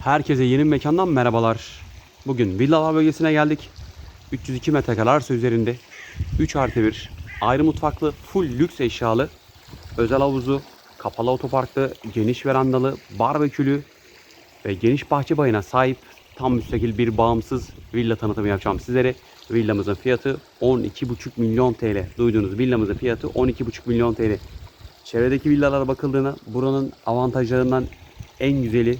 Herkese yeni mekandan merhabalar. Bugün villalar bölgesine geldik. 302 metrekare arsa üzerinde 3 artı 1 ayrı mutfaklı full lüks eşyalı özel havuzu, kapalı otoparklı, geniş verandalı, barbekülü ve geniş bahçe bayına sahip tam müstakil bir bağımsız villa tanıtımı yapacağım sizlere. Villamızın fiyatı 12,5 milyon TL. Duyduğunuz villamızın fiyatı 12,5 milyon TL. Çevredeki villalara bakıldığında buranın avantajlarından en güzeli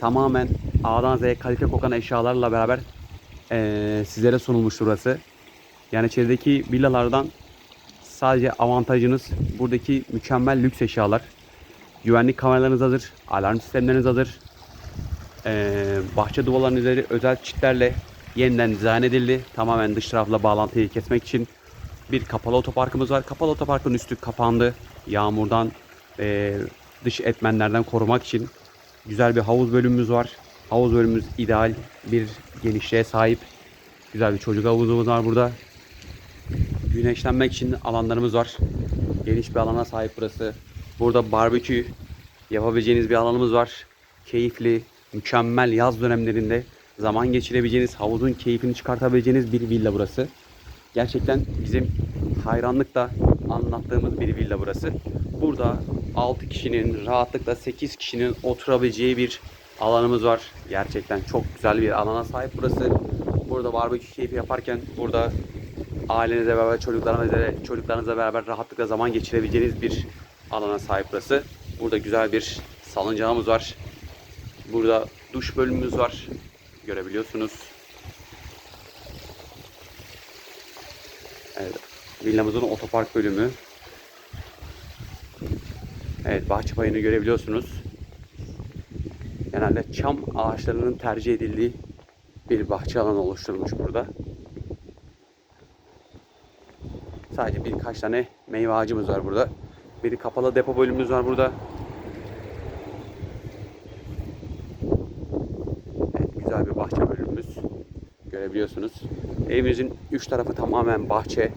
tamamen A'dan Z'ye kalite kokan eşyalarla beraber eee, sizlere sunulmuş burası. Yani çevredeki villalardan sadece avantajınız buradaki mükemmel lüks eşyalar. Güvenlik kameralarınız hazır, alarm sistemleriniz hazır. Eee, bahçe duvarlarının üzeri özel çitlerle yeniden dizayn edildi. Tamamen dış tarafla bağlantıyı kesmek için bir kapalı otoparkımız var. Kapalı otoparkın üstü kapandı. Yağmurdan ve dış etmenlerden korumak için güzel bir havuz bölümümüz var. Havuz bölümümüz ideal bir genişliğe sahip. Güzel bir çocuk havuzumuz var burada. Güneşlenmek için alanlarımız var. Geniş bir alana sahip burası. Burada barbekü yapabileceğiniz bir alanımız var. Keyifli, mükemmel yaz dönemlerinde zaman geçirebileceğiniz, havuzun keyfini çıkartabileceğiniz bir villa burası. Gerçekten bizim hayranlıkla anlattığımız bir villa burası. Burada 6 kişinin rahatlıkla 8 kişinin oturabileceği bir alanımız var. Gerçekten çok güzel bir alana sahip burası. Burada barbekü keyfi yaparken burada ailenizle beraber çocuklarınızla, çocuklarınızla beraber rahatlıkla zaman geçirebileceğiniz bir alana sahip burası. Burada güzel bir salıncağımız var. Burada duş bölümümüz var. Görebiliyorsunuz. Evet. Villamızın otopark bölümü. Evet bahçe payını görebiliyorsunuz. Genelde çam ağaçlarının tercih edildiği bir bahçe alanı oluşturulmuş burada. Sadece birkaç tane meyve ağacımız var burada. Bir kapalı depo bölümümüz var burada. Evet, güzel bir bahçe bölümümüz. Görebiliyorsunuz. Evimizin üç tarafı tamamen bahçe.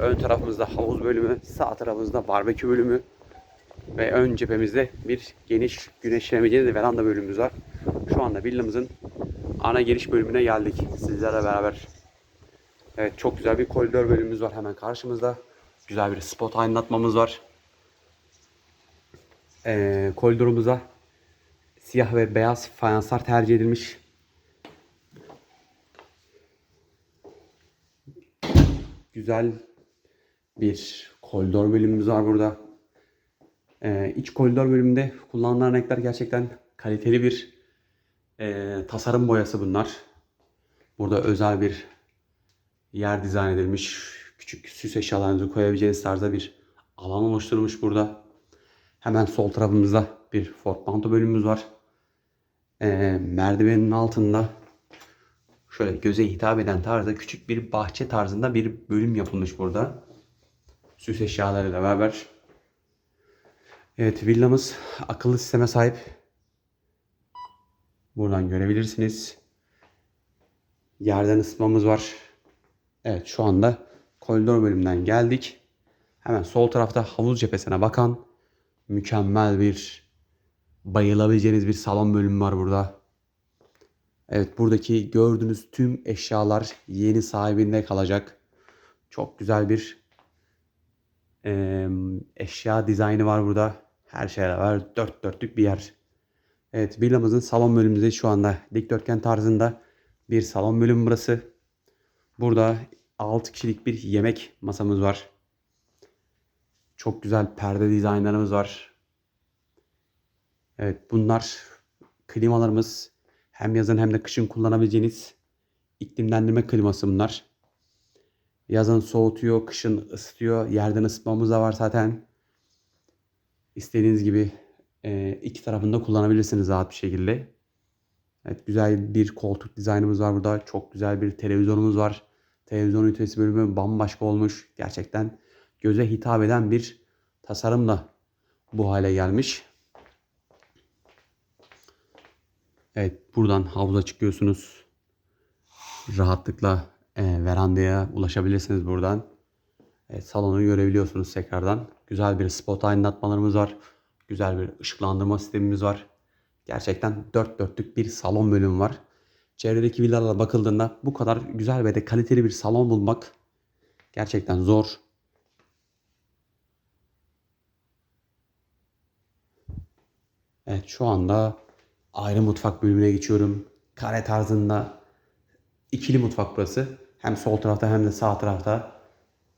Ön tarafımızda havuz bölümü, sağ tarafımızda barbekü bölümü ve ön cephemizde bir geniş güneşlenebileceğiniz veranda bölümümüz var. Şu anda villamızın ana giriş bölümüne geldik sizlerle beraber. Evet çok güzel bir koridor bölümümüz var hemen karşımızda. Güzel bir spot aydınlatmamız var. Ee, koridorumuza siyah ve beyaz fayanslar tercih edilmiş. Güzel bir koridor bölümümüz var burada. Ee, iç koridor bölümünde kullanılan renkler gerçekten kaliteli bir e, tasarım boyası bunlar. Burada özel bir yer dizayn edilmiş. Küçük süs eşyalarınızı koyabileceğiniz tarzda bir alan oluşturulmuş burada. Hemen sol tarafımızda bir Ford Panto bölümümüz var. Ee, merdivenin altında şöyle göze hitap eden tarzda küçük bir bahçe tarzında bir bölüm yapılmış burada. Süs eşyalarıyla beraber. Evet villamız akıllı sisteme sahip. Buradan görebilirsiniz. Yerden ısıtmamız var. Evet şu anda koridor bölümünden geldik. Hemen sol tarafta havuz cephesine bakan mükemmel bir bayılabileceğiniz bir salon bölümü var burada. Evet buradaki gördüğünüz tüm eşyalar yeni sahibinde kalacak. Çok güzel bir eee, eşya dizaynı var burada. Her şeyle var. Dört dörtlük bir yer. Evet villamızın salon bölümümüzde şu anda dikdörtgen tarzında bir salon bölümü burası. Burada 6 kişilik bir yemek masamız var. Çok güzel perde dizaynlarımız var. Evet bunlar klimalarımız. Hem yazın hem de kışın kullanabileceğiniz iklimlendirme kliması bunlar. Yazın soğutuyor, kışın ısıtıyor. Yerden ısıtmamız da var zaten. İstediğiniz gibi e, iki tarafında kullanabilirsiniz rahat bir şekilde. Evet güzel bir koltuk dizaynımız var burada. Çok güzel bir televizyonumuz var. Televizyon ünitesi bölümü bambaşka olmuş. Gerçekten göze hitap eden bir tasarımla bu hale gelmiş. Evet buradan havuza çıkıyorsunuz. Rahatlıkla e, verandaya ulaşabilirsiniz buradan. Evet, salonu görebiliyorsunuz tekrardan. Güzel bir spot aydınlatmalarımız var. Güzel bir ışıklandırma sistemimiz var. Gerçekten dört dörtlük bir salon bölümü var. Çevredeki villalara bakıldığında bu kadar güzel ve de kaliteli bir salon bulmak gerçekten zor. Evet şu anda ayrı mutfak bölümüne geçiyorum. Kare tarzında ikili mutfak burası. Hem sol tarafta hem de sağ tarafta.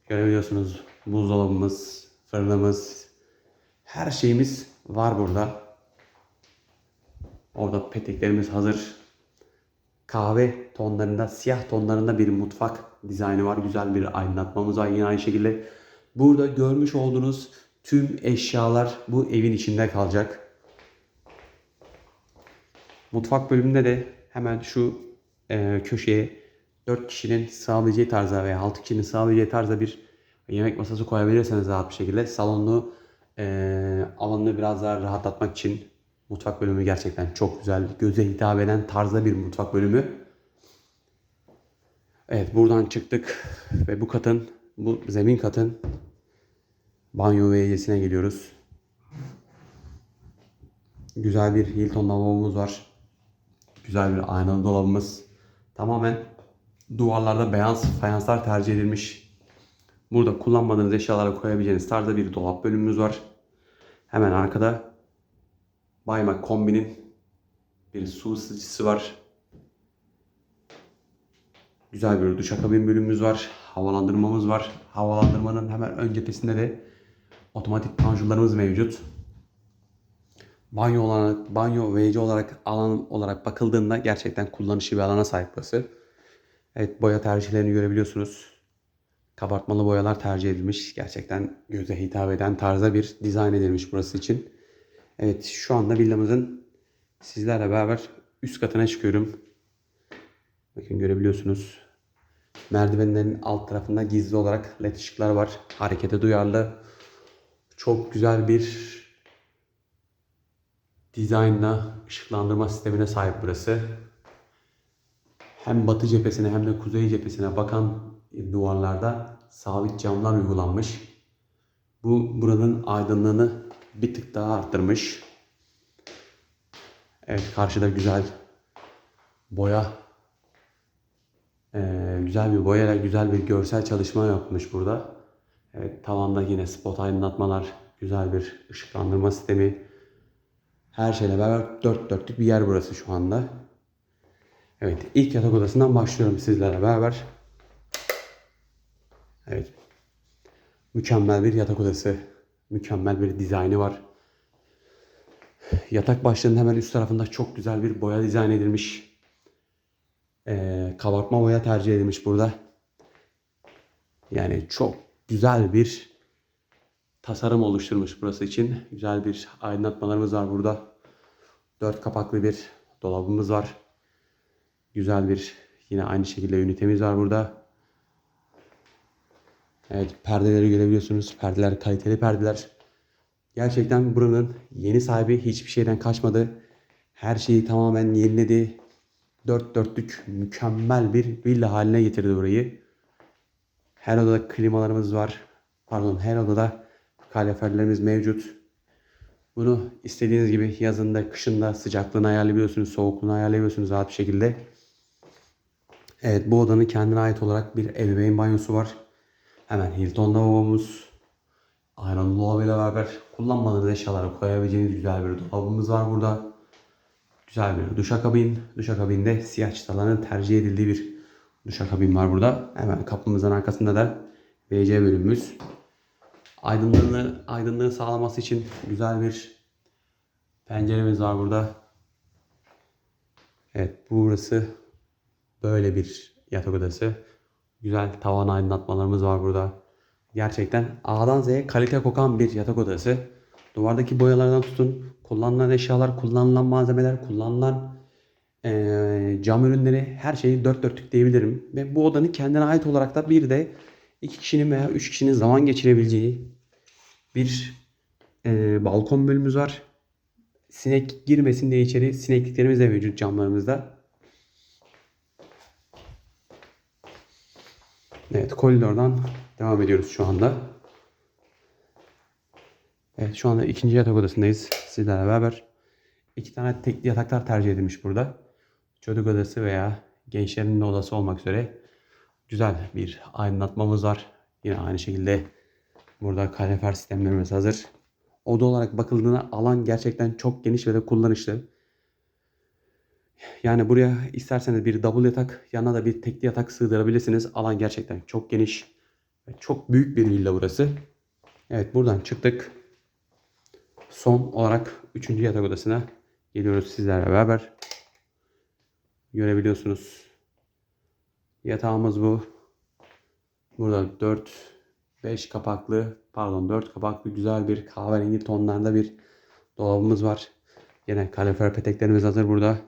Görebiliyorsunuz buzdolabımız, fırınımız, her şeyimiz var burada. Orada peteklerimiz hazır. Kahve tonlarında, siyah tonlarında bir mutfak dizaynı var. Güzel bir aydınlatmamız var yine aynı şekilde. Burada görmüş olduğunuz tüm eşyalar bu evin içinde kalacak. Mutfak bölümünde de hemen şu e, köşeye 4 kişinin sığabileceği tarzda veya 6 kişinin sığabileceği tarzda bir yemek masası koyabilirseniz rahat bir şekilde salonu e, alanını biraz daha rahatlatmak için mutfak bölümü gerçekten çok güzel. Göze hitap eden tarzda bir mutfak bölümü. Evet buradan çıktık ve bu katın, bu zemin katın banyo ve ecesine geliyoruz. Güzel bir Hilton lavabomuz var. Güzel bir aynalı dolabımız. Tamamen duvarlarda beyaz fayanslar tercih edilmiş. Burada kullanmadığınız eşyaları koyabileceğiniz tarzda bir dolap bölümümüz var. Hemen arkada Baymak kombinin bir su ısıtıcısı var. Güzel bir duşakabin bölümümüz var. Havalandırmamız var. Havalandırmanın hemen ön cephesinde de otomatik panjurlarımız mevcut. Banyo olarak, banyo ve olarak alan olarak bakıldığında gerçekten kullanışlı bir alana sahip burası. Evet boya tercihlerini görebiliyorsunuz. Kabartmalı boyalar tercih edilmiş. Gerçekten göze hitap eden tarzda bir dizayn edilmiş burası için. Evet şu anda villamızın sizlerle beraber üst katına çıkıyorum. Bakın görebiliyorsunuz. Merdivenlerin alt tarafında gizli olarak led ışıklar var. Harekete duyarlı. Çok güzel bir dizaynla ışıklandırma sistemine sahip burası. Hem batı cephesine hem de kuzey cephesine bakan duvarlarda sabit camlar uygulanmış. Bu buranın aydınlığını bir tık daha arttırmış. Evet karşıda güzel boya ee, güzel bir boyayla güzel bir görsel çalışma yapmış burada. Evet tavanda yine spot aydınlatmalar, güzel bir ışıklandırma sistemi. Her şeyle beraber dört dörtlük bir yer burası şu anda. Evet ilk yatak odasından başlıyorum sizlerle beraber. Evet. Mükemmel bir yatak odası. Mükemmel bir dizaynı var. Yatak başlığının hemen üst tarafında çok güzel bir boya dizayn edilmiş. Ee, kabartma boya tercih edilmiş burada. Yani çok güzel bir tasarım oluşturmuş burası için. Güzel bir aydınlatmalarımız var burada. Dört kapaklı bir dolabımız var. Güzel bir yine aynı şekilde ünitemiz var burada. Evet perdeleri görebiliyorsunuz. Perdeler kaliteli perdeler. Gerçekten buranın yeni sahibi hiçbir şeyden kaçmadı. Her şeyi tamamen yeniledi. Dört dörtlük mükemmel bir villa haline getirdi burayı. Her odada klimalarımız var. Pardon her odada kaloriferlerimiz mevcut. Bunu istediğiniz gibi yazında, kışında sıcaklığını ayarlayabiliyorsunuz, soğukluğunu ayarlayabiliyorsunuz rahat bir şekilde. Evet bu odanın kendine ait olarak bir ebeveyn banyosu var. Hemen Hilton lavabomuz. Ayranlı lavabıyla beraber kullanmadığınız eşyaları koyabileceğiniz güzel bir dolabımız var burada. Güzel bir duşakabin. Duşakabinde siyah çıtaların tercih edildiği bir duşakabin var burada. Hemen kapımızın arkasında da WC bölümümüz. Aydınlığını, aydınlığı sağlaması için güzel bir penceremiz var burada. Evet burası böyle bir yatak odası. Güzel tavan aydınlatmalarımız var burada. Gerçekten A'dan Z'ye kalite kokan bir yatak odası. Duvardaki boyalardan tutun, kullanılan eşyalar, kullanılan malzemeler, kullanılan eee, cam ürünleri her şeyi dört dörtlük diyebilirim. Ve bu odanın kendine ait olarak da bir de iki kişinin veya üç kişinin zaman geçirebileceği bir eee, balkon bölümümüz var. Sinek girmesin diye içeri sinekliklerimiz de mevcut camlarımızda. Evet koridordan devam ediyoruz şu anda. Evet şu anda ikinci yatak odasındayız sizlerle beraber. iki tane tekli yataklar tercih edilmiş burada. Çocuk odası veya gençlerin odası olmak üzere güzel bir aydınlatmamız var. Yine aynı şekilde burada kalorifer sistemlerimiz hazır. Oda olarak bakıldığında alan gerçekten çok geniş ve de kullanışlı. Yani buraya isterseniz bir double yatak, yanına da bir tekli yatak sığdırabilirsiniz. Alan gerçekten çok geniş çok büyük bir villa burası. Evet buradan çıktık. Son olarak 3. yatak odasına geliyoruz sizlerle beraber. Görebiliyorsunuz. Yatağımız bu. Burada 4 5 kapaklı pardon 4 kapaklı güzel bir kahverengi tonlarda bir dolabımız var. Yine kalorifer peteklerimiz hazır burada.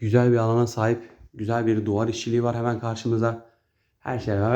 Güzel bir alana sahip. Güzel bir duvar işçiliği var hemen karşımızda. Her şey beraber